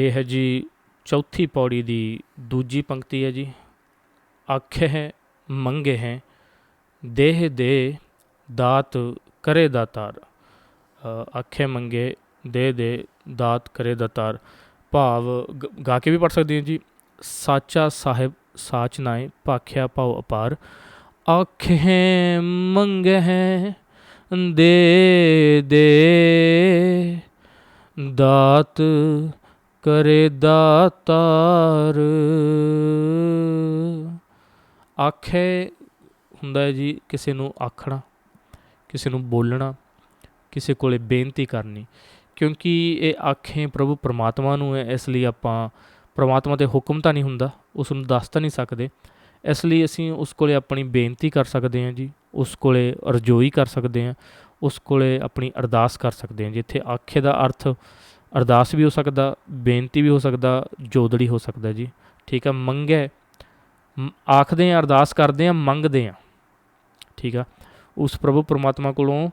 ਇਹ ਹੈ ਜੀ ਚੌਥੀ ਪੌੜੀ ਦੀ ਦੂਜੀ ਪੰਕਤੀ ਹੈ ਜੀ। ਆਖੇ ਮੰਗੇ ਹੈ ਦੇਹ ਦੇ ਦਾਤ ਕਰੇ ਦਾਤਾਰ ਅ, ਆਖੇ ਮੰਗੇ ਦੇ ਦੇ ਦਾਤ ਕਰੇ ਦਾਤਾਰ ਭਾਵ ਗਾ ਕੇ ਵੀ ਪੜ ਸਕਦੇ ਹਾਂ ਜੀ। ਸਾਚਾ ਸਾਹਿਬ ਸਾਚ ਨਾਏ ਭਾਖਿਆ ਭਾਉ ਅਪਾਰ। ਆਖੇ ਮੰਗੇ ਹੈ ਦੇ ਦੇ ਦਾਤ ਕਰੇ ਦਾਤਾਰ। ਆਖੇ ਹੁੰਦਾ ਹੈ ਜੀ, ਕਿਸੇ ਨੂੰ ਆਖਣਾ, ਕਿਸੇ ਨੂੰ ਬੋਲਣਾ, ਕਿਸੇ ਕੋਲੇ ਬੇਨਤੀ ਕਰਨੀ, ਕਿਉਂਕਿ ਇਹ ਆਖੇ ਪ੍ਰਭੂ ਪਰਮਾਤਮਾ ਨੂੰ ਹੈ, ਇਸ ਲਈ ਆਪਾਂ ਪਰਮਾਤਮਾ ਤੇ ਹੁਕਮ ਤਾਂ ਨਹੀਂ ਹੁੰਦਾ, ਉਸ ਨੂੰ ਦੱਸ ਤਾਂ ਨਹੀਂ ਸਕਦੇ। ਇਸ ਲਈ ਅਸੀਂ ਉਸ ਕੋਲੇ ਆਪਣੀ ਬੇਨਤੀ ਕਰ ਸਕਦੇ ਹਾਂ ਜੀ, ਉਸ ਕੋਲੇ ਅਰਜ਼ੋਈ ਕਰ ਸਕਦੇ ਹਾਂ, ਉਸ ਕੋਲੇ ਆਪਣੀ ਅਰਦਾਸ ਕਰ ਸਕਦੇ ਹਾਂ, ਜਿੱਥੇ ਆਖੇ ਦਾ ਅਰਥ ਅਰਦਾਸ ਵੀ ਹੋ ਸਕਦਾ, ਬੇਨਤੀ ਵੀ ਹੋ ਸਕਦਾ, ਜੋਦੜੀ ਹੋ ਸਕਦਾ ਜੀ। ਠੀਕ ਆ, ਮੰਗੇ, ਮ- ਆਖਦੇ ਆ, ਅਰਦਾਸ ਕਰਦੇ ਆ, ਮੰਗਦੇ ਆ। ਠੀਕ ਆ, ਉਸ ਪ੍ਰਭੂ ਪਰਮਾਤਮਾ ਕੋਲੋਂ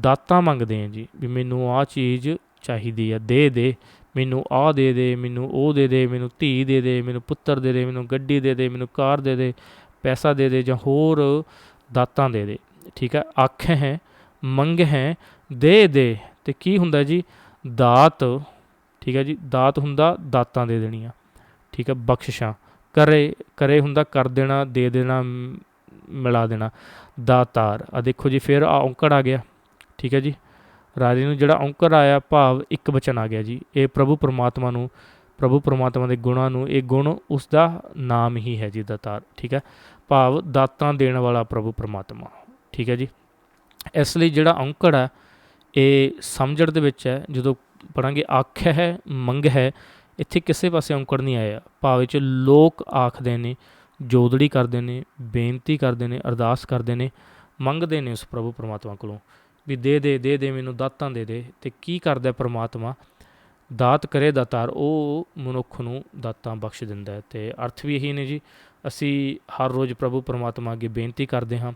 ਦਾਤਾਂ ਮੰਗਦੇ ਆ ਜੀ, ਵੀ ਮੈਨੂੰ ਆਹ ਚੀਜ਼ ਚਾਹੀਦੀ ਆ, ਦੇ ਦੇ, ਮੈਨੂੰ ਆਹ ਦੇ ਦੇ, ਮੈਨੂੰ ਉਹ ਦੇ ਦੇ, ਮੈਨੂੰ ਧੀ ਦੇ ਦੇ, ਮੈਨੂੰ ਪੁੱਤਰ ਦੇ ਦੇ, ਮੈਨੂੰ ਗੱਡੀ ਦੇ ਦੇ, ਮੈਨੂੰ ਕਾਰ ਦੇ ਦੇ, ਪੈਸਾ ਦੇ ਦੇ ਜਾਂ ਹੋਰ ਦਾਤਾਂ ਦੇ ਦੇ। ਠੀਕ ਹੈ ਅੱਖ ਹੈ, ਮੰਗ ਹੈ, ਦੇ ਦੇ। ਤੇ ਕੀ ਹੁੰਦਾ ਜੀ ਦਾਤ, ਠੀਕ ਹੈ ਜੀ, ਦਾਤ ਹੁੰਦਾ ਦਾਤਾਂ ਦੇ ਦੇਣੀਆਂ, ਠੀਕ ਹੈ, ਬਖਸ਼ਿਸ਼ਾਂ, ਕਰੇ ਕਰੇ ਹੁੰਦਾ ਕਰ ਦੇਣਾ, ਦੇ ਦੇਣਾ ਮਿਲਾ ਦੇਣਾ, ਦਾਤਾਰ ਆ ਦੇਖੋ ਜੀ, ਫਿਰ ਆ ਔਂਕੜ ਆ ਗਿਆ, ਠੀਕ ਹੈ ਜੀ, ਰਾਜੇ ਨੂੰ ਜਿਹੜਾ ਔਂਕੜ ਆਇਆ, ਭਾਵ ਇੱਕ ਬਚਨ ਆ ਗਿਆ ਜੀ, ਇਹ ਪ੍ਰਭੂ ਪਰਮਾਤਮਾ ਨੂੰ, ਪ੍ਰਭੂ ਪਰਮਾਤਮਾ ਦੇ ਗੁਣਾਂ ਨੂੰ, ਇਹ ਗੁਣ ਉਸ ਦਾ ਨਾਮ ਹੀ ਹੈ ਜੀ, ਦਾਤਾਰ, ਠੀਕ ਹੈ, ਭਾਵ ਦਾਤਾਂ ਦੇਣ ਵਾਲਾ ਪ੍ਰਭੂ ਪਰਮਾਤਮਾ, ਠੀਕ ਹੈ ਜੀ, ਇਸ ਲਈ ਜਿਹੜਾ ਔਂਕੜ ਹੈ ਇਹ ਸਮਝਣ ਦੇ ਵਿੱਚ ਹੈ, ਜਦੋਂ ਪੜਾਂਗੇ ਆਖ ਹੈ, ਮੰਗ ਹੈ, ਇੱਥੇ ਕਿਸੇ ਪਾਸੇ ਔਂਕੜ ਨਹੀਂ ਆਇਆ। ਭਾਵ ਵਿੱਚ ਲੋਕ ਆਖਦੇ ਨੇ, ਜੋਦੜੀ ਕਰਦੇ ਨੇ, ਬੇਨਤੀ ਕਰਦੇ ਨੇ, ਅਰਦਾਸ ਕਰਦੇ ਨੇ, ਮੰਗਦੇ ਨੇ ਉਸ ਪ੍ਰਭੂ ਪਰਮਾਤਮਾ ਕੋਲੋਂ ਵੀ ਦੇ ਦੇ ਦੇ ਦੇ, ਮੈਨੂੰ ਦਾਤਾਂ ਦੇ ਦੇ, ਤੇ ਕੀ ਕਰਦਾ ਪਰਮਾਤਮਾ? ਦਾਤ ਕਰੇ ਦਾਤਾਰ, ਉਹ ਮਨੁੱਖ ਨੂੰ ਦਾਤਾਂ ਬਖਸ਼ ਦਿੰਦਾ ਹੈ। ਤੇ ਅਰਥ ਵੀ ਇਹੀ ਨੇ ਜੀ, ਅਸੀਂ ਹਰ ਰੋਜ਼ ਪ੍ਰਭੂ ਪਰਮਾਤਮਾ ਅੱਗੇ ਬੇਨਤੀ ਕਰਦੇ ਹਾਂ,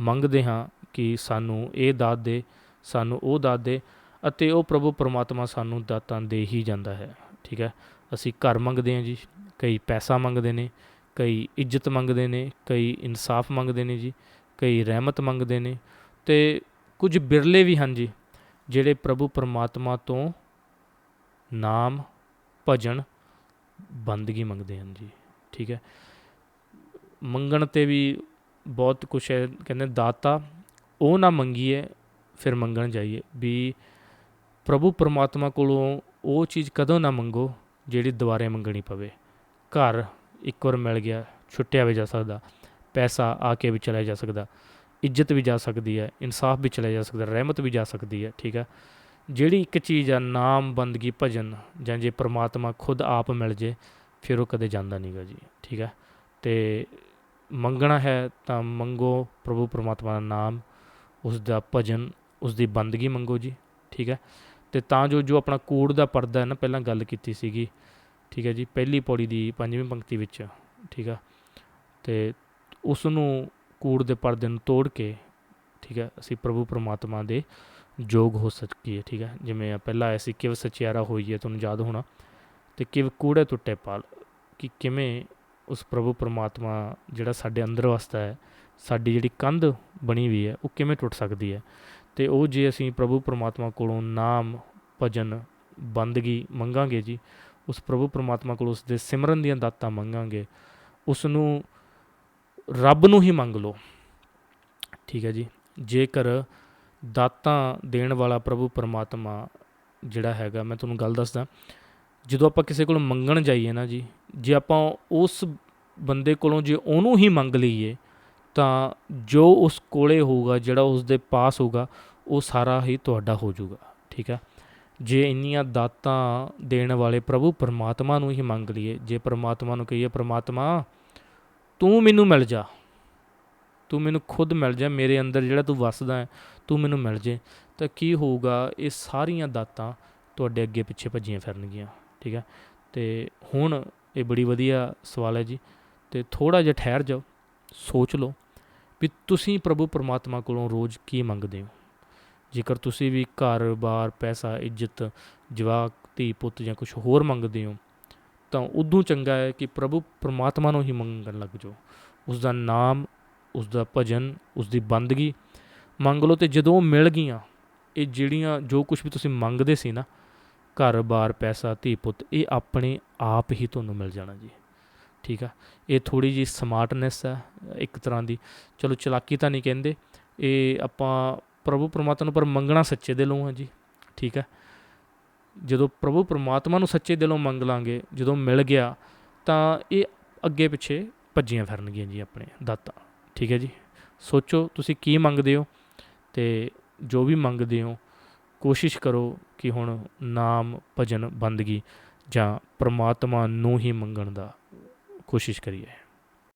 ਮੰਗਦੇ ਹਾਂ ਕਿ ਸਾਨੂੰ ਇਹ ਦਾਤ ਦੇ ਸਾਨੂੰ ਉਹ ਦਾਤ ਦੇ ਅਤੇ ਉਹ ਪ੍ਰਭੂ ਪਰਮਾਤਮਾ ਸਾਨੂੰ ਦਾਤਾਂ ਦੇ ਹੀ ਜਾਂਦਾ ਹੈ, ਠੀਕ ਹੈ? ਅਸੀਂ ਘਰ ਮੰਗਦੇ ਹਾਂ ਜੀ, ਕਈ ਪੈਸਾ ਮੰਗਦੇ ਨੇ, ਕਈ ਇੱਜ਼ਤ ਮੰਗਦੇ ਨੇ, ਕਈ ਇਨਸਾਫ ਮੰਗਦੇ ਨੇ ਜੀ, ਕਈ ਰਹਿਮਤ ਮੰਗਦੇ ਨੇ ਤੇ ਕੁਝ ਬਿਰਲੇ ਵੀ ਹਨ ਜੀ, ਜਿਹੜੇ ਪ੍ਰਭੂ ਪਰਮਾਤਮਾ ਤੋਂ ਨਾਮ, ਭਜਨ, ਬੰਦਗੀ ਮੰਗਦੇ ਹਨ ਜੀ, ਠੀਕ ਹੈ? ਮੰਗਣ ਤੇ ਵੀ ਬਹੁਤ ਕੁਛ ਹੈ, ਕਹਿੰਦੇ ਦਾਤਾ, ਉਹ ਨਾ ਮੰਗੀਏ ਫਿਰ ਮੰਗਣ ਜਾਈਏ। ਵੀ ਪ੍ਰਭੂ ਪਰਮਾਤਮਾ ਕੋਲੋਂ ਉਹ ਚੀਜ਼ ਕਦੋਂ ਨਾ ਮੰਗੋ, ਜਿਹੜੀ ਦੁਬਾਰੇ ਮੰਗਣੀ ਪਵੇ। ਘਰ ਇੱਕ ਵਾਰ ਮਿਲ ਗਿਆ, ਛੁੱਟਿਆ ਵੀ ਜਾ ਸਕਦਾ, ਪੈਸਾ ਆ ਕੇ ਵੀ ਚਲਾ ਜਾ ਸਕਦਾ, ਇੱਜ਼ਤ ਵੀ ਜਾ ਸਕਦੀ ਹੈ, ਇਨਸਾਫ ਵੀ ਚਲਾ ਜਾ ਸਕਦਾ, ਰਹਿਮਤ ਵੀ ਜਾ ਸਕਦੀ ਹੈ, ਠੀਕ ਹੈ। ਜਿਹੜੀ ਇੱਕ ਚੀਜ਼ ਆ, ਨਾਮ, ਬੰਦਗੀ, ਭਜਨ, ਜਾਂ ਜੇ ਪ੍ਰਮਾਤਮਾ ਖੁਦ ਆਪ ਮਿਲ ਜੇ, ਫਿਰ ਉਹ ਕਦੇ ਜਾਂਦਾ ਨਹੀਂਗਾ ਜੀ, ਠੀਕ ਹੈ। ਤੇ ਮੰਗਣਾ ਹੈ ਤਾਂ ਮੰਗੋ, ਪ੍ਰਭੂ ਪਰਮਾਤਮਾ ਦਾ ਨਾਮ ਉਸ ਦਾ ਭਜਨ ਉਸ ਦੀ ਬੰਦਗੀ ਮੰਗੋ ਜੀ, ਠੀਕ ਹੈ? ਤੇ ਤਾਂ ਜੋ ਜੋ ਆਪਣਾ ਕੂੜ ਦਾ ਪਰਦਾ ਹੈ ਨਾ, ਪਹਿਲਾਂ ਗੱਲ ਕੀਤੀ ਸੀਗੀ, ਠੀਕ ਹੈ ਜੀ, ਪਹਿਲੀ ਪੌੜੀ ਦੀ ਪੰਜਵੀਂ ਪੰਕਤੀ ਵਿੱਚ, ਠੀਕ ਆ ਤੇ ਉਸ ਨੂੰ ਕੂੜ ਦੇ ਪਰਦੇ ਨੂੰ ਤੋੜ ਕੇ, ਠੀਕ ਹੈ, ਅਸੀਂ ਪ੍ਰਭੂ ਪਰਮਾਤਮਾ ਦੇ ਯੋਗ ਹੋ ਸਕੀਏ, ਠੀਕ ਹੈ? ਜਿਵੇਂ ਆ ਪਹਿਲਾਂ ਆਇਆ ਸੀ, ਕਿਵ ਸਚਿਆਰਾ ਹੋਈ ਹੈ ਤੁਹਾਨੂੰ ਯਾਦ ਹੋਣਾ? ਤੇ ਕਿਵ ਕੂੜੇ ਟੁੱਟੇ ਪਾਲ, ਕਿ ਕਿਵੇਂ ਉਸ ਪ੍ਰਭੂ ਪਰਮਾਤਮਾ ਜਿਹੜਾ ਸਾਡੇ ਅੰਦਰ ਵਸਦਾ ਹੈ, ਸਾਡੀ ਜਿਹੜੀ ਕੰਧ ਬਣੀ ਹੋਈ ਹੈ, ਉਹ ਕਿਵੇਂ ਟੁੱਟ ਸਕਦੀ ਹੈ? ਤੇ ਉਹ ਜੇ ਅਸੀਂ ਪ੍ਰਭੂ ਪਰਮਾਤਮਾ ਕੋਲੋਂ ਨਾਮ, ਭਜਨ, ਬੰਦਗੀ ਮੰਗਾਂਗੇ ਜੀ, ਉਸ ਪ੍ਰਭੂ ਪਰਮਾਤਮਾ ਕੋਲ ਉਸ ਦੇ ਸਿਮਰਨ ਦੀਆਂ ਦਾਤਾਂ ਮੰਗਾਂਗੇ ਉਸ ਨੂੰ ਰੱਬ ਨੂੰ ਹੀ ਮੰਗ ਲਓ। ਠੀਕ ਹੈ ਜੀ। ਜੇਕਰ ਦਾਤਾਂ ਦੇਣ ਵਾਲਾ ਪ੍ਰਭੂ ਪਰਮਾਤਮਾ ਜਿਹੜਾ ਹੈਗਾ, ਮੈਂ ਤੁਹਾਨੂੰ ਗੱਲ ਦੱਸਦਾ, ਜਦੋਂ ਆਪਾਂ ਕਿਸੇ ਕੋਲ ਮੰਗਣ ਜਾਈਏ ਨਾ ਜੀ, ਜੇ ਆਪਾਂ ਉਸ ਬੰਦੇ ਕੋਲੋਂ ਜੇ ਉਹਨੂੰ ਹੀ ਮੰਗ ਲਈਏ, ਤਾਂ ਜੋ ਉਸ ਕੋਲੇ ਹੋਊਗਾ, ਜਿਹੜਾ ਉਸ ਦੇ ਪਾਸ ਹੋਊਗਾ ਉਹ ਸਾਰਾ ਹੀ ਤੁਹਾਡਾ ਹੋ ਜਾਊਗਾ, ਠੀਕ ਹੈ? ਜੇ ਇੰਨੀਆਂ ਦਾਤਾਂ ਦੇਣ ਵਾਲੇ ਪ੍ਰਭੂ ਪਰਮਾਤਮਾ ਨੂੰ ਹੀ ਮੰਗ ਲਈਏ, ਜੇ ਪਰਮਾਤਮਾ ਨੂੰ ਕਹੀਏ, ਪਰਮਾਤਮਾ, ਤੂੰ ਮੈਨੂੰ ਮਿਲ ਜਾ, ਤੂੰ ਮੈਨੂੰ ਖੁਦ ਮਿਲ ਜਾ, ਮੇਰੇ ਅੰਦਰ ਜਿਹੜਾ ਤੂੰ ਵਸਦਾ ਹੈ, ਤੂੰ ਮੈਨੂੰ ਮਿਲ ਜੇ, ਤਾਂ ਕੀ ਹੋਊਗਾ, ਇਹ ਸਾਰੀਆਂ ਦਾਤਾਂ ਤੁਹਾਡੇ ਅੱਗੇ ਪਿੱਛੇ ਭੱਜੀਆਂ ਫਿਰਨਗੀਆਂ, ਠੀਕ ਹੈ? ਤੇ ਹੁਣ ਇਹ ਬੜੀ ਵਧੀਆ ਸਵਾਲ ਹੈ ਜੀ, ਤੇ ਥੋੜਾ ਜਿਹਾ ਠਹਿਰ ਜਾਓ, ਸੋਚ ਲਓ ਵੀ ਤੁਸੀਂ ਪ੍ਰਭੂ ਪਰਮਾਤਮਾ ਕੋਲੋਂ ਰੋਜ਼ ਕੀ ਮੰਗਦੇ ਹੋ? ਜੇਕਰ ਤੁਸੀਂ ਵੀ ਘਰ-ਬਾਰ, ਪੈਸਾ, ਇੱਜ਼ਤ, ਜਵਾਕ, ਧੀ, ਪੁੱਤ ਜਾਂ ਕੁਝ ਹੋਰ ਮੰਗਦੇ ਹੋ, ਤਾਂ ਉਦੋਂ ਚੰਗਾ ਹੈ ਕਿ ਪ੍ਰਭੂ ਪਰਮਾਤਮਾ ਨੂੰ ਹੀ ਮੰਗਣ ਲੱਗ ਜਾਓ। ਉਸ ਦਾ ਨਾਮ ਉਸ ਦਾ ਭਜਨ ਉਸ ਦੀ ਬੰਦਗੀ ਮੰਗ ਲਓ ਤੇ ਜਦੋਂ ਮਿਲ ਗਈਆਂ, ਇਹ ਜਿਹੜੀਆਂ ਜੋ ਕੁਝ ਵੀ ਤੁਸੀਂ ਮੰਗਦੇ ਸੀ ਨਾ, ਘਰ-ਬਾਰ, ਪੈਸਾ, ਧੀ, ਪੁੱਤ, ਇਹ ਆਪਣੇ ਆਪ ਹੀ ਤੁਹਾਨੂੰ ਮਿਲ ਜਾਣਾ ਜੀ। ਠੀਕ ਆ? ਇਹ ਥੋੜੀ ਜੀ ਸਮਾਰਟਨੈਸ ਹੈ, ਇੱਕ ਤਰ੍ਹਾਂ ਦੀ। ਚਲੋ ਚਲਾਕੀ ਤਾਂ ਨਹੀਂ ਕਹਿੰਦੇ। ਇਹ ਆਪਾਂ ਪ੍ਰਭੂ ਪਰਮਾਤਮਾ ਨੂੰ ਪਰ ਮੰਗਣਾ ਸੱਚੇ ਦਿਲੋਂ ਹੈ ਜੀ, ਠੀਕ ਹੈ ਜਦੋਂ ਪ੍ਰਭੂ ਪਰਮਾਤਮਾ ਨੂੰ ਸੱਚੇ ਦਿਲੋਂ ਮੰਗ ਲਾਂਗੇ, ਜਦੋਂ ਮਿਲ ਗਿਆ, ਤਾਂ ਇਹ ਅੱਗੇ ਪਿੱਛੇ ਭੱਜੀਆਂ ਫਿਰਨਗੀਆਂ ਜੀ ਆਪਣੇ ਦਾਤਾ, ਠੀਕ ਹੈ ਜੀ। ਸੋਚੋ ਤੁਸੀਂ ਕੀ ਮੰਗਦੇ ਹੋ ਤੇ ਜੋ ਵੀ ਮੰਗਦੇ ਹੋ, ਕੋਸ਼ਿਸ਼ ਕਰੋ ਕਿ ਹੁਣ ਨਾਮ ਭਜਨ ਬੰਦਗੀ ਜਾਂ ਪ੍ਰਮਾਤਮਾ ਨੂੰ ਹੀ ਮੰਗਣ ਦਾ ਕੋਸ਼ਿਸ਼ ਕਰੀਏ।